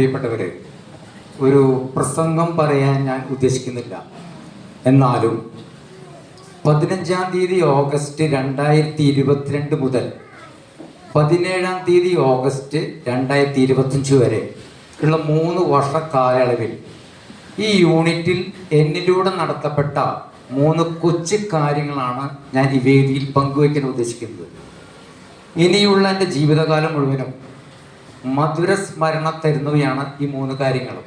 പ്രിയപ്പെട്ടവരെ ഒരു പ്രസംഗം പറയാൻ ഞാൻ ഉദ്ദേശിക്കുന്നില്ല. എന്നാലും പതിനഞ്ചാം തീയതി ഓഗസ്റ്റ് രണ്ടായിരത്തി ഇരുപത്തിരണ്ട് മുതൽ പതിനേഴാം തീയതി ഓഗസ്റ്റ് രണ്ടായിരത്തി ഇരുപത്തഞ്ച് വരെ ഉള്ള മൂന്ന് വർഷ കാലയളവിൽ ഈ യൂണിറ്റിൽ എന്നിലൂടെ നടത്തപ്പെട്ട മൂന്ന് കൊച്ചു കാര്യങ്ങളാണ് ഞാൻ ഈ വേദിയിൽ പങ്കുവയ്ക്കാൻ ഉദ്ദേശിക്കുന്നത്. ഇനിയുള്ള എന്റെ ജീവിതകാലം മുഴുവനും മധുരസ്മരണ തരുന്നവയാണ് ഈ മൂന്ന് കാര്യങ്ങളും.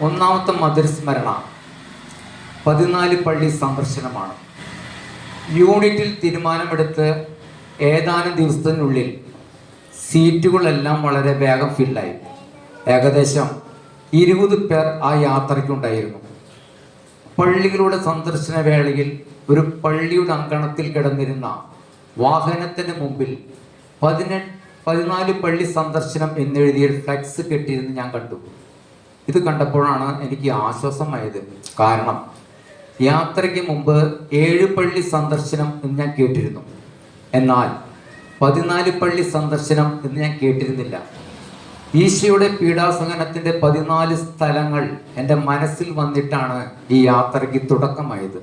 ഒന്നാമത്തെ മധുരസ്മരണ പതിനാല് പള്ളി സന്ദർശനമാണ്. യൂണിറ്റിൽ തീരുമാനമെടുത്ത് ഏതാനും ദിവസത്തിനുള്ളിൽ സീറ്റുകളെല്ലാം വളരെ വേഗം ഫില്ലായി. ഏകദേശം ഇരുപത് പേർ ആ യാത്രയ്ക്കുണ്ടായിരുന്നു. പള്ളികളുടെ സന്ദർശന വേളയിൽ ഒരു പള്ളിയുടെ അങ്കണത്തിൽ കിടന്നിരുന്ന വാഹനത്തിന് മുമ്പിൽ പതിനെട്ട് പതിനാല് പള്ളി സന്ദർശനം എന്നെഴുതിയ ഫ്ലക്സ് കെട്ടിയിരുന്ന് ഞാൻ കണ്ടു. ഇത് കണ്ടപ്പോഴാണ് എനിക്ക് ആശ്വാസമായത്. കാരണം യാത്രയ്ക്ക് മുമ്പ് ഏഴ് പള്ളി സന്ദർശനം എന്ന് ഞാൻ കേട്ടിരുന്നു. എന്നാൽ പതിനാല് പള്ളി സന്ദർശനം എന്ന് ഞാൻ കേട്ടിരുന്നില്ല. ഈശോയുടെ പീഡാസഹനത്തിന്റെ പതിനാല് സ്ഥലങ്ങൾ എന്റെ മനസ്സിൽ വന്നിട്ടാണ് ഈ യാത്രയ്ക്ക് തുടക്കമായത്.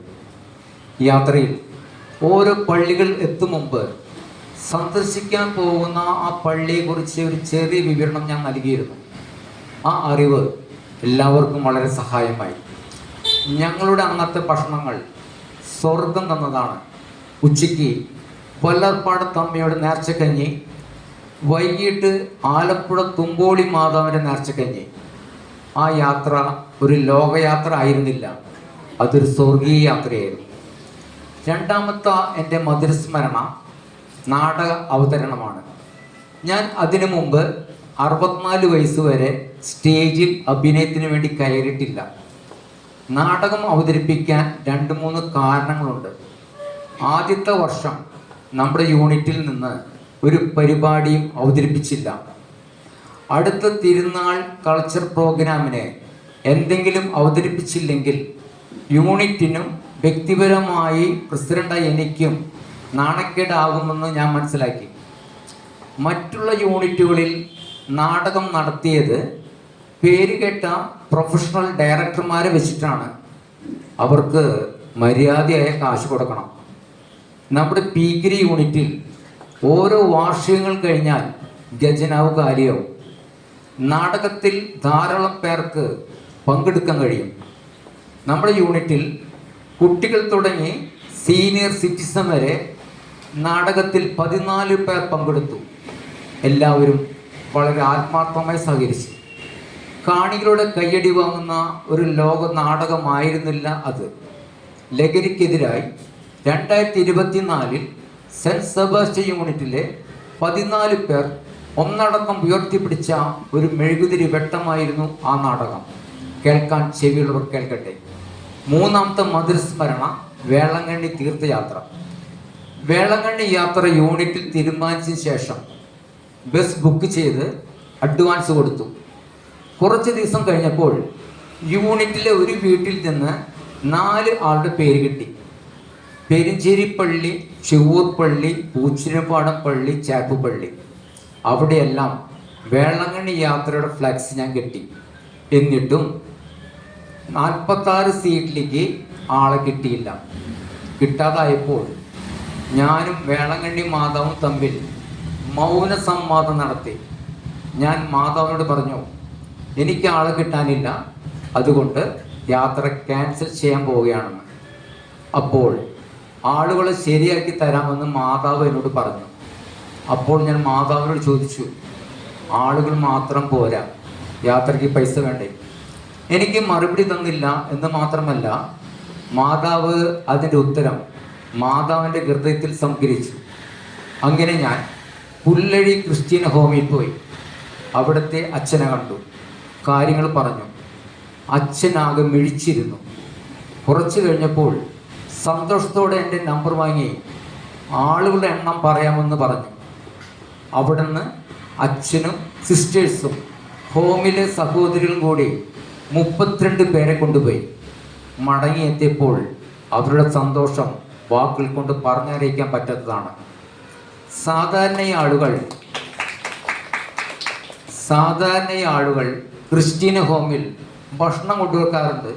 യാത്രയിൽ ഓരോ പള്ളികൾ എത്തും മുമ്പ് സന്ദർശിക്കാൻ പോകുന്ന ആ പള്ളിയെക്കുറിച്ച് ഒരു ചെറിയ വിവരണം ഞാൻ നൽകിയിരുന്നു. ആ അറിവ് എല്ലാവർക്കും വളരെ സഹായമായി ഞങ്ങളുടെ അന്നത്തെ ഭക്ഷണങ്ങൾ സ്വർഗം തന്നതാണ്. ഉച്ചയ്ക്ക് കൊല്ലർപ്പാടത്തമ്മയുടെ നേർച്ചക്കഞ്ഞി വൈകിട്ട് ആലപ്പുഴ തുമ്പോളി മാതാവിന്റെ നേർച്ചക്കഞ്ഞി. ആ യാത്ര ഒരു ലോകയാത്ര ആയിരുന്നില്ല. അതൊരു സ്വർഗീയ യാത്രയായിരുന്നു. രണ്ടാമത്തെ എന്റെ മധുരസ്മരണ നാടക അവതരണമാണ്. ഞാൻ അതിനു മുമ്പ് അറുപത്തിനാല് വയസ്സ് വരെ സ്റ്റേജിൽ അഭിനയത്തിന് വേണ്ടി കയറിയിട്ടില്ല. നാടകം അവതരിപ്പിക്കാൻ രണ്ട് മൂന്ന് കാരണങ്ങളുണ്ട്. ആദ്യത്തെ വർഷം നമ്മുടെ യൂണിറ്റിൽ നിന്ന് ഒരു പരിപാടിയും അവതരിപ്പിച്ചില്ല. അടുത്ത തിരുനാൾ കൾച്ചർ പ്രോഗ്രാമിന് എന്തെങ്കിലും അവതരിപ്പിച്ചില്ലെങ്കിൽ യൂണിറ്റിനും വ്യക്തിപരമായി പ്രസിഡന്റായി എനിക്കും നാണക്കേടാകുമെന്ന് ഞാൻ മനസ്സിലാക്കി. മറ്റുള്ള യൂണിറ്റുകളിൽ നാടകം നടത്തിയത് പേരുകേട്ട പ്രൊഫഷണൽ ഡയറക്ടർമാരെ വെച്ചിട്ടാണ്. അവർക്ക് മര്യാദയായ കാശ് കൊടുക്കണം. നമ്മുടെ പീഗിരി യൂണിറ്റിൽ ഓരോ വാർഷികങ്ങൾ കഴിഞ്ഞാൽ ഗജനാവ് കാര്യവും നാടകത്തിൽ ധാരാളം പേർക്ക് പങ്കെടുക്കാൻ കഴിയും. നമ്മുടെ യൂണിറ്റിൽ കുട്ടികൾ തുടങ്ങി സീനിയർ സിറ്റിസൺ വരെ നാടകത്തിൽ പതിനാല് പേർ പങ്കെടുത്തു. എല്ലാവരും വളരെ ആത്മാർത്ഥമായി സഹകരിച്ചു. കാണികളുടെ കയ്യടി വാങ്ങുന്ന ഒരു ലോക നാടകമായിരുന്നില്ല അത്. ലഹരിക്കെതിരായി രണ്ടായിരത്തി ഇരുപത്തിനാലിൽ സെന്റ് സെബാസ്റ്റ്യൻ യൂണിറ്റിലെ പതിനാല് പേർ ഒന്നടക്കം ഉയർത്തിപ്പിടിച്ച ഒരു മെഴുകുതിരി വെട്ടമായിരുന്നു ആ നാടകം. കേൾക്കാൻ ചെവിയുള്ളവർ കേൾക്കട്ടെ. മൂന്നാമത്തെ മധുരസ്മരണ വേളങ്ങണ്ണി തീർത്ഥയാത്ര. വേളങ്കണ്ണി യാത്ര യൂണിറ്റിൽ തീരുമാനിച്ച ശേഷം ബസ് ബുക്ക് ചെയ്ത് അഡ്വാൻസ് കൊടുത്തു. കുറച്ച് ദിവസം കഴിഞ്ഞപ്പോൾ യൂണിറ്റിലെ ഒരു വീട്ടിൽ നിന്ന് നാല് ആളുടെ പേര് കിട്ടി. പെരിഞ്ചേരിപ്പള്ളി ചെവൂർ പള്ളി പൂച്ചിരപ്പാടം പള്ളി ചാപ്പുപള്ളി അവിടെയെല്ലാം വേളങ്ങണ്ണി യാത്രയുടെ ഫ്ലക്സ് ഞാൻ കെട്ടി. എന്നിട്ടും നാൽപ്പത്താറ് സീറ്റിലേക്ക് ആളെ കിട്ടിയില്ല. കിട്ടാതായപ്പോൾ ഞാനും വേളങ്കണ്ണി മാതാവും തമ്മിൽ മൗന സംവാദം നടത്തി. ഞാൻ മാതാവിനോട് പറഞ്ഞു എനിക്ക് ആളെ കിട്ടാനില്ല. അതുകൊണ്ട് യാത്ര ക്യാൻസൽ ചെയ്യാൻ പോവുകയാണെന്ന്. അപ്പോൾ ആളുകളെ ശരിയാക്കി തരാമെന്ന് മാതാവ് എന്നോട് പറഞ്ഞു. അപ്പോൾ ഞാൻ മാതാവിനോട് ചോദിച്ചു ആളുകൾ മാത്രം പോരാ. യാത്രയ്ക്ക് പൈസ വേണ്ടേ? എനിക്ക് മറുപടി തന്നില്ല എന്ന് മാത്രമല്ല മാതാവ് അതിന്റെ ഉത്തരം മാതാവിന്റെ ഹൃദയത്തിൽ സംഗ്രഹിച്ചു. അങ്ങനെ ഞാൻ പുല്ലഴി ക്രിസ്ത്യൻ ഹോമിൽ പോയി. അവിടുത്തെ അച്ഛനെ കണ്ടു. കാര്യങ്ങൾ പറഞ്ഞു. അച്ഛനാകെ മിഴിച്ചിരുന്നു. കുറച്ച് കഴിഞ്ഞപ്പോൾ സന്തോഷത്തോടെ എന്റെ നമ്പർ വാങ്ങി ആളുകളുടെ എണ്ണം പറയാമെന്ന് പറഞ്ഞു. അവിടുന്ന് അച്ഛനും സിസ്റ്റേഴ്സും ഹോമിലെ സഹോദരികളും കൂടി മുപ്പത്തിരണ്ട് പേരെ കൊണ്ടുപോയി. മടങ്ങിയെത്തിയപ്പോൾ അവരുടെ സന്തോഷം വാക്കുകൾ കൊണ്ട് പറഞ്ഞറിയിക്കാൻ പറ്റാത്തതാണ്. സാധാരണ ആളുകൾ സാധാരണ ആളുകൾ ക്രിസ്ത്യൻ ഹോമിൽ ഭക്ഷണം കൊണ്ടുവെക്കാറുണ്ട്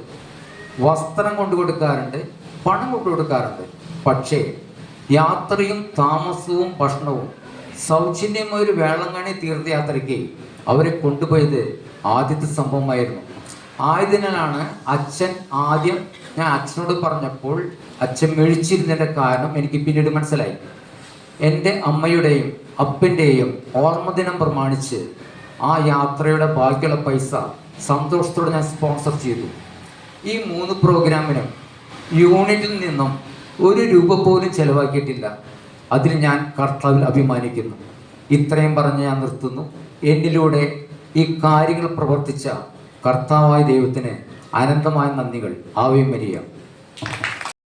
വസ്ത്രം കൊണ്ടു കൊടുക്കാറുണ്ട് പണം കൊണ്ടു കൊടുക്കാറുണ്ട്. പക്ഷേ യാത്രയും താമസവും ഭക്ഷണവും സൗജന്യമായ ഒരു വേളങ്ങണി തീർത്ഥയാത്രയ്ക്ക് അവരെ കൊണ്ടുപോയത് ആദ്യത്തെ സംഭവമായിരുന്നു. ആയതിനാലാണ് അച്ഛൻ ആദ്യം ഞാൻ അച്ഛനോട് പറഞ്ഞപ്പോൾ അച്ഛൻ മെഴിച്ചിരുന്നതിന്റെ കാരണം എനിക്ക് പിന്നീട് മനസ്സിലായി. എന്റെ അമ്മയുടെയും അപ്പന്റെയും ഓർമ്മദിനം പ്രമാണിച്ച് ആ യാത്രയുടെ ബാക്കിയുള്ള പൈസ സന്തോഷത്തോടെ ഞാൻ സ്പോൺസർ ചെയ്തു. ഈ മൂന്ന് പ്രോഗ്രാമിനും യൂണിറ്റിൽ നിന്നും ഒരു രൂപ പോലും ചെലവാക്കിയിട്ടില്ല. അതിന് ഞാൻ കർത്താവിൽ അഭിമാനിക്കുന്നു. ഇത്രയും പറഞ്ഞ് ഞാൻ നിർത്തുന്നു. എന്നിലൂടെ ഈ കാര്യങ്ങൾ പ്രവർത്തിച്ച കർത്താവായ ദൈവത്തിന് അനന്തമായ നന്ദികൾ. ആവയും വരിക